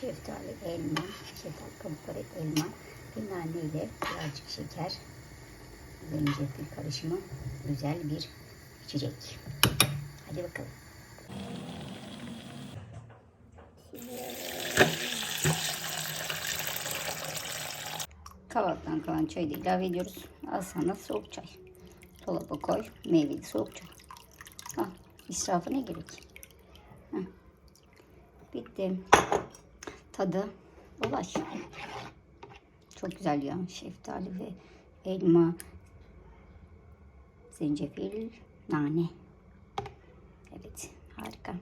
şeftali, elma, şeftali kabukları, elma, bir nane ile birazcık şeker, zencefil karışımı güzel bir içecek. Hadi bakalım. Kahvaltıdan kalan çayı da ilave ediyoruz. Al sana soğuk çay. Dolaba koy. Meyveli soğuk çay. Al. İsrafa ne gerek? Heh. Bitti. Tadı ulaş. Çok güzel ya. Şeftali ve elma, zencefil, nane. Evet harika.